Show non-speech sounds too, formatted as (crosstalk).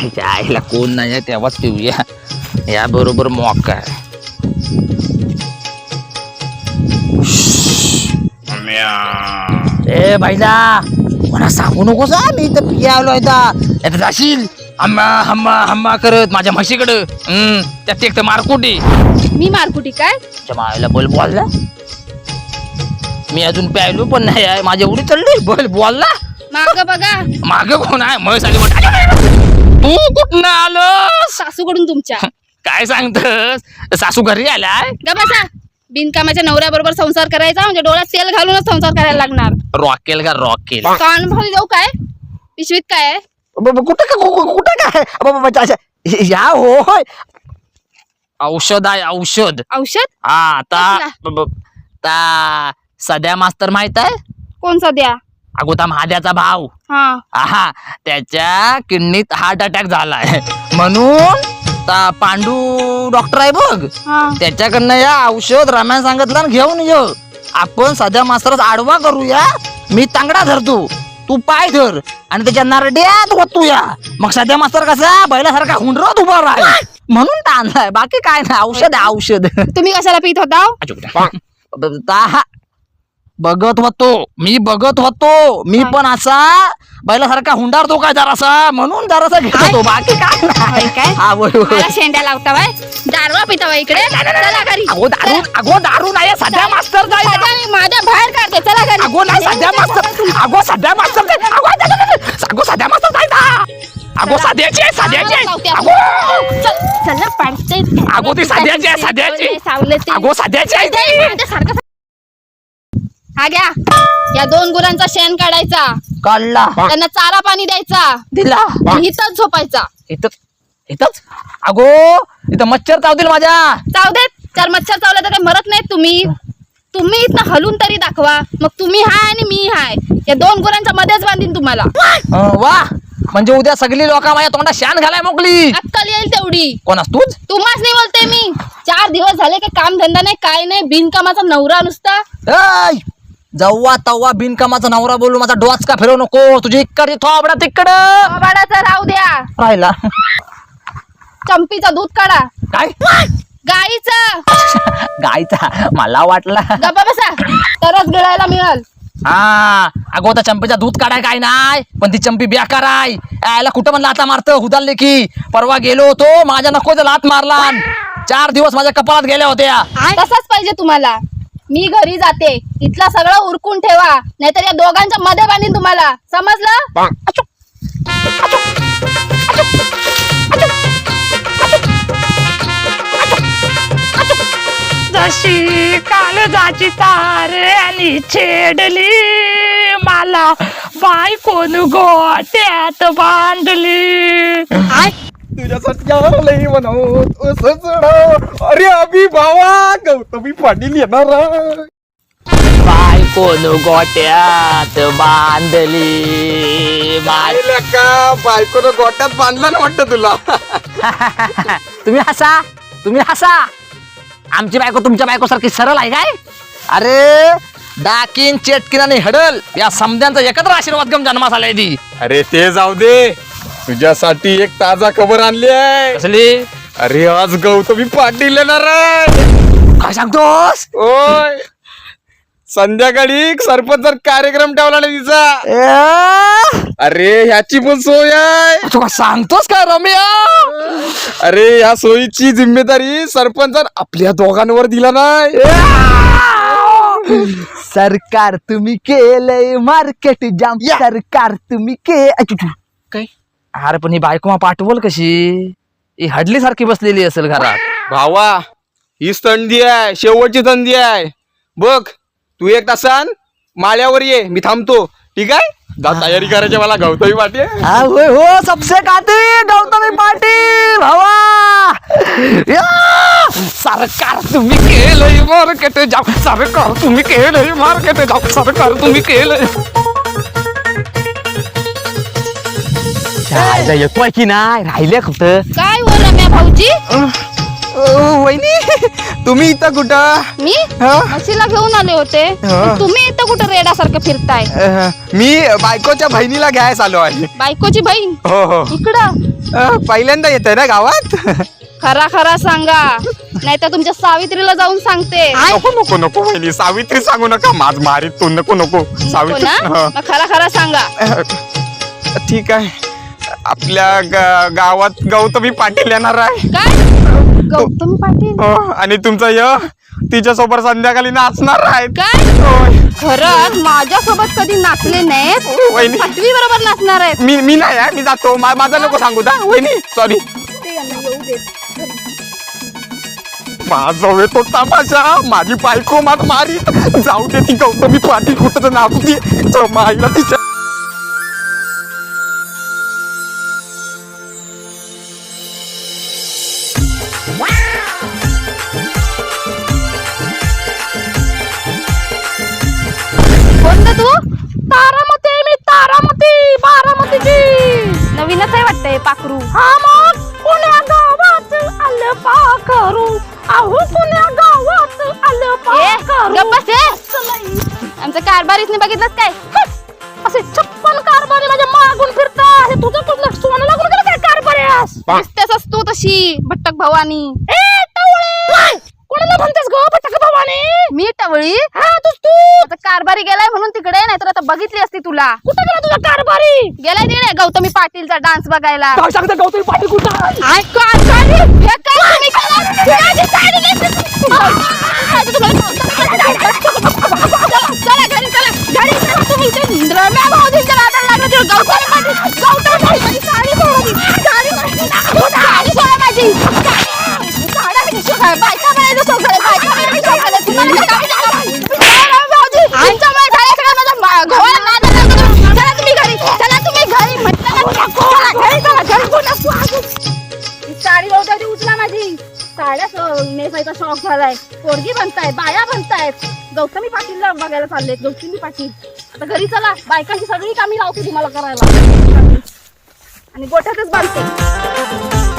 त्याच्या आईला कोण नाही आहे तेव्हाच पिऊया. या बरोबर मॉक आहे. ए बाईला मला सांगू नकोस हा, मी तर पिया आलो आहे जाशील? हम्मा हम्मा हम्मा करत माझ्या म्हशीकडं. हम्म त्यात एक तर मारकुटी. मी मारकुटी काय? तुझ्या मायला बोल बोलला. मी अजून प्यायलो पण नाही आहे माझी एवढी चढली बोल बोलला. माग बघा. मागे कोण आहे? म्हैस आली तू कुठनं आलोस? सासूकडून तुमच्या. काय सांगतस? सासू घरी आलाय? ग बसा. बिनकामाच्या नवऱ्याबरोबर संसार करायचा म्हणजे डोळ्यात तेल घालूनच संसार करायला लागणार. रॉकेल का रॉकेल? कान भाऊ देऊ काय? पिशवीत काय आहे? कुठं का कुठं काय? ब- ब- ब- अच्छा, या होय. औषध आहे औषध. औषध? हा आता कसला? ब- ब- ता सध्या मास्तर माहीत आहे? कोण सध्या? अगोता महाद्याचा भाव हा. हा त्याच्या किडनीत हार्ट अटॅक झालाय. म्हणून ता पांडू डॉक्टर आहे बघ. हा. त्याच्याकडनं या औषध रम्यान सांगितलं घेऊन ये. आपण सध्या मास्तरच आडवा करूया मी तांगडा धरतो. तू पाय धर आणि त्याच्या नरड्यात वतूया मग सध्या मास्तर कसा? बैलासारखा हुंडरत उभा राह म्हणून ताणलाय बाकी काय नाही. औषध आहे औषध. तुम्ही कशाला पित होता? ता- बघत होतो. मी बघत होतो. मी पण असा बैलासारखा हुंडारतो काय जरासा? म्हणून जरासा घेतो बाकी काय नाही. काय? हा मला शेंड्या लावता बाय दारवा पिता बाय इकडे. चला घरी. अगो दारू अगो दारू नाही सध्या मास्तर जाईल. सध्या मी माझ्या बाहेर काढते. चला घरी. अगो नाही सध्या मास्तर. अगो सध्या मास्तर अगो जा- जा- जा- जा. अगो सध्या मास्तर ना. अगो सध्याची आहे सध्याची आहे. अगो. चला पाडते. अगो ती सध्याची आहे सध्याची. सावले ते अगो सध्याची आहे ती. सारखं हा घ्या. या दोन गुरांचा शेण काढायचा. काढला. त्यांना चारा पाणी द्यायचा. दिला. आणि झोपायचा. इथंच इथंच? अगो इथं मच्छर चावतील माझ्या. चाव देत. चार मच्छर चावले तर काही मरत नाहीत तुम्ही? तुम्ही इथं हलून तरी दाखवा. मग तुम्ही हाय आणि मी हाय. या दोन गुरांच्या मध्येच बांधीन तुम्हाला. अं, वा. म्हणजे उद्या सगळी लोक माझ्या तोंडात शान घालाय मोकली अक्कल येईल तेवढी. कोणास तूच? तुम्हाच नाही बोलते मी. चार दिवस झाले काही काम धंदा नाही काय नाही. बिनकामाचा नवरा नुसता. ऐ, जव्वा तव्वा बिनकामाचा नवरा बोलू माझा डोच का फिरवू नको. तुझी इकडे थोबडा तिकडं. बाळाचा राहू द्या. राहिला. चंपीचं दूध काढा. काय? गाईचं. गायचा मला वाटला. गप्पा बसा. तरच गिळायला मिळेल. हा. अगो त्या चंपीचा दूध काढाय काय नाही पण ती चंपी बेकार आहे. यायला कुठं म्हणलं आता मारतं? हुदालले की परवा गेलो होतो माझ्या नको लात मारला. चार दिवस माझ्या कपाळात गेल्या होत्या. तसाच पाहिजे तुम्हाला. मी घरी जाते. इथला सगळं उरकून ठेवा. नाहीतर या दोघांच्या मध्ये बांधीन तुम्हाला. समजलं? जशी काळजाची तार आली छेडली मला बायकोन गोट्यात बांधली. तुझ्यासाठी आलंय म्हणून असंच. अरे अभि भावा गौतमी पाटील येणार आहे. बायकोन गोट्यात बांधली. का बायकोनं गोट्यात बांधला ना वाटतं तुला. (laughs) तुम्ही हसा तुम्ही हसा. आमची बायको तुमच्या बायको सारखी सरळ आहे काय? अरे डाकीन चेटकिन आणि हडल या समद्यांचा एकत्र आशीर्वाद घेऊन जन्मास आलाय ती. अरे ते जाऊ दे. तुझ्यासाठी एक ताजा खबर आणली आहे. कसली? अरे आज गौतमी पाटील येणार आहे. काय सांगतोस? ओय संध्याकाळी सरपंच कार्यक्रम ठेवला ना तिचा. ए, अरे ह्याची पण सोय आहे. तू काय सांगतोस का रम्या? अरे ह्या सोयीची जिम्मेदारी सरपंच आपल्या दोघांवर दिला नाही. सरकार तुम्ही केलंय मार्केट जाम सरकार तुम्ही के काय? अरे पण ही बायको पाठवल कशी? ही हडली सारखी बसलेली असेल घरात. भावा ही संधी आहे शेवटची संधी आहे. बघ तू एक तासान माळ्यावर ये मी थांबतो. ठीक आहे? जा तयारी करायची मला गौतमी पाटील हा होय हो सबसे काती गौतमी पाटील भावा. या! सरकार तुम्ही केलंय मार्केट जाम सरकार तुम्ही केलंय मार्केट जाम सरकार तुम्ही केलंय. येतोय की नाही राहिले फक्त? काय हो रम्या भाऊजी? वहिनी तुम्ही इथं कुठं? मी? हा? म्हशीला घेऊन आले होते. हा. तुम्ही इथं कुठं रेडासारखं फिरताय? मी बायकोच्या बहिणीला घ्यायला आलो आहे. बायकोची बहीण? हो हो. इकडं. पहिल्यांदा येत आहे ना गावात? खरा खरा सांगा. नाही तर तुमच्या सावित्रीला जाऊन सांगते. नको नको नको वहिनी. सावित्री सांगू नका. माझ मारीत तू. नको नको. नको सावित्री ना? हा. मग खरा खरा सांगा. ठीक आहे. आपल्या गा- गावात गौतमी पाटील येणार आहे. काय? गौतमी पाटील? हो, आणि तुमचं य तिच्यासोबत संध्याकाळी नाचणार आहेत काय. खरंच माझ्यासोबत कधी नाचले नाहीत. वहिनी. पाटवी बरोबर नाचणार आहेत. मी मी नाही आहे मी जातो. मा- माझा नको सांगू दा वहिनी. सॉरी ते माझा येतो तमाशा. माझी बायको माझ मारीत. जाऊ दे ती गौतमी पाटील कुठं तर नाचू दे माईला तिच्या कोणतं तू? तारामती मी तारामती बारामतीची. नवीनच आहे वाटतंय पाखरू. हा मग पुण्या गावात आलं पाखरू. अहो पुण्या गावात आलं ए पाखरू. गप्प बस ए. आमचं कारभारीच नाही बघितलंच काय? दिसतेस तू तशी भट्टक भवानी. ए टवळे! कोणाला म्हणतेस ग पटक भवानी? मी टवळी? हा तूच तू. आता कारभारी गेलाय म्हणून तिकडे नाही तर आता बघितली असती तुला. कुठं गेला तुझा कारभारी? गेलाय तिकडे गौतमी पाटीलचा डान्स बघायला. काय सांगते गौतमी पाटील कुठं आहे? आय कारभारी हे काय तुम्ही केलं? माझी साडी नेसली. साड्या नेसायचा शौक झालाय. पोरगी बनतायत बाया बनतायत. गौतमी पाटीलला बघायला चाललेत गौतमी पाटील. आता घरी चला बायकांची सगळी कामी लावते तुम्हाला करायला. आणि गोठ्यातच बांधते.